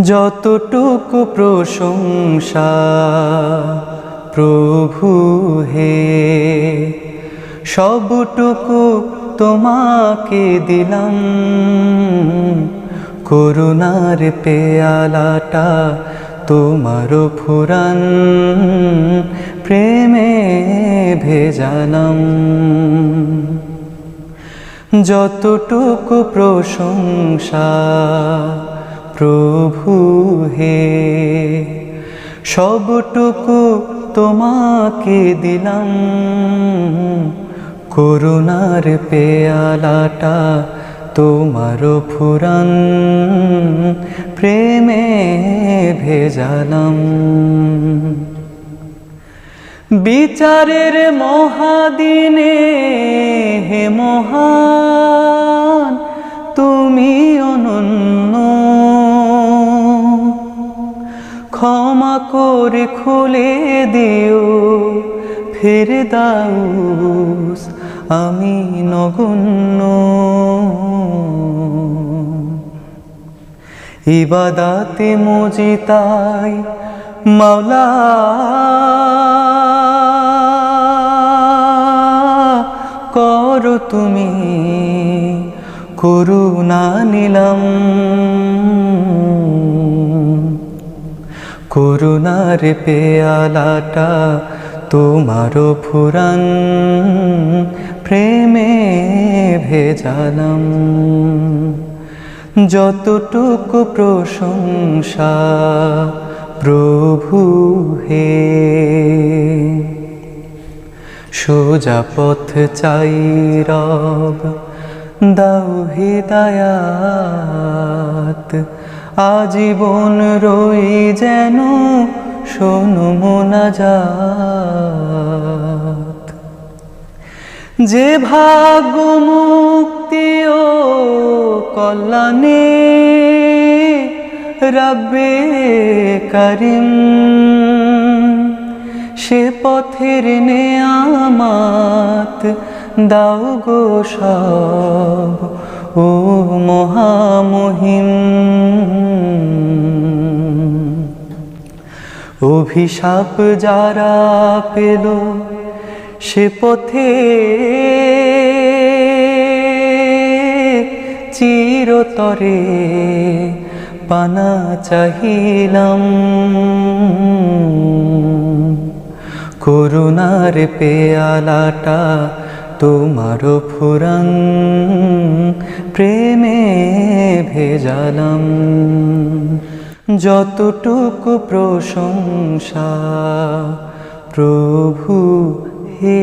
যতটুকু প্রশংসা, প্রভু হে, সবটুকু তোমাকে দিলাম। করুণার পেয়ালাটা তোমার ফুরান, প্রেমে ভেজালাম। যতটুকু প্রশংসা প্রভু হে। সবটুকু তোমাকে দিলাম। করুণার পেয়ালাটা তোমার ফুরান। প্রেমে ভেজালাম। বিচারের মহাদিনে হে মহান ক্ষমা করে খুলে দিও, ফের দাউস আমি নগণ্য। ইবাদাতে মজিতাই মাওলা। করো তুমি করুণা নিলাম। করুণার পেয়ালাটা তোমার ফুরান প্রেমে ভেজালাম। যতটুকু প্রশংসা প্রভু হে। সোজা পথ চাই রব দাও হিদায়াত। আজীবন রই যেন, শোনো মোনাজাত। যে ভাগ্য মুক্তি ও কল্যাণে রব্বে করিম, সে পথের নেয়ামাত দাও গো সব, ও মহামহিম। অভিশাপ যারা পেল সে পথে চিরতরে পানা চাহিলাম। করুণার পেয়ালাটা তোমার ফুরান প্রেমে ভেজালাম। যতটুকু প্রশংসা প্রভু হে